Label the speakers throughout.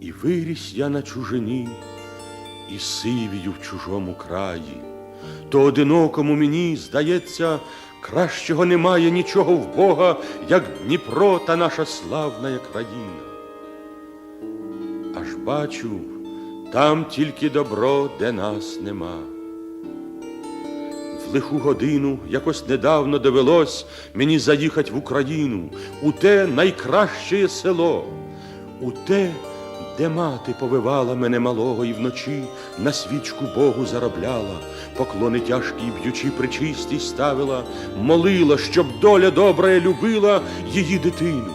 Speaker 1: І виріс я на чужині, і сивію в чужому краї. То одинокому мені, здається, кращого немає нічого в Бога, як Дніпро та наша славна країна. Аж бачу, там тільки добро, де нас нема. В лиху годину якось недавно довелось мені заїхать в Україну, у те найкраще село, у те, де мати повивала мене малого і вночі на свічку Богу заробляла, поклони тяжкі б'ючі причисті ставила, молила, щоб доля добра любила її дитину.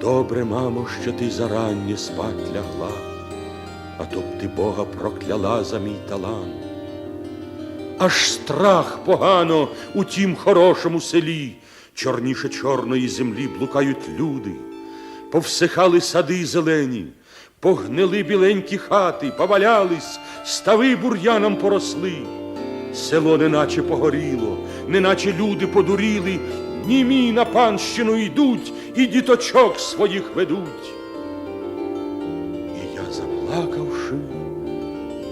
Speaker 1: Добре, мамо, що ти зарання спать лягла, а то б ти Бога прокляла за мій талант. Аж страх погано у тім хорошому селі, чорніше чорної землі блукають люди, повсихали сади зелені, погнили біленькі хати, повалялись, стави бур'яном поросли. Село неначе погоріло, неначе люди подуріли, німі на панщину йдуть і діточок своїх ведуть. І я, заплакавши,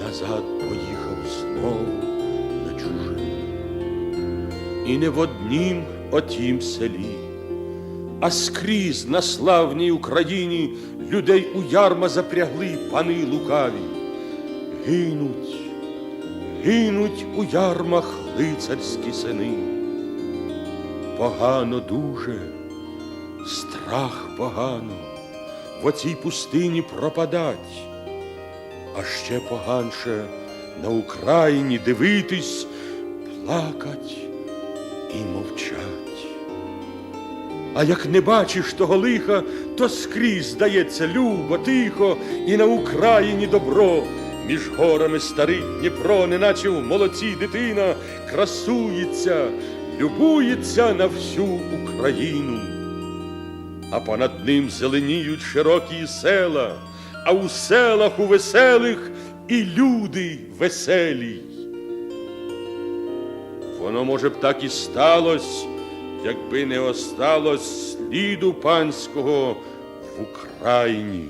Speaker 1: назад поїхав знову на чужину. І не в однім отім селі, а скрізь на славній Україні людей у ярма запрягли пани лукаві. Гинуть, гинуть у ярмах лицарські сини. Погано дуже, страх погано, в оцій пустині пропадать, а ще поганше на Україні дивитись, плакать і мовчать. А як не бачиш того лиха, то скрізь здається любо, тихо, і на Україні добро. Між горами старий Дніпро, неначе в молоці дитина, красується, любується на всю Україну. А понад ним зеленіють широкі села, а у селах у веселих і люди веселі. Воно, може б, так і сталось, якби не осталось сліду панського в Україні.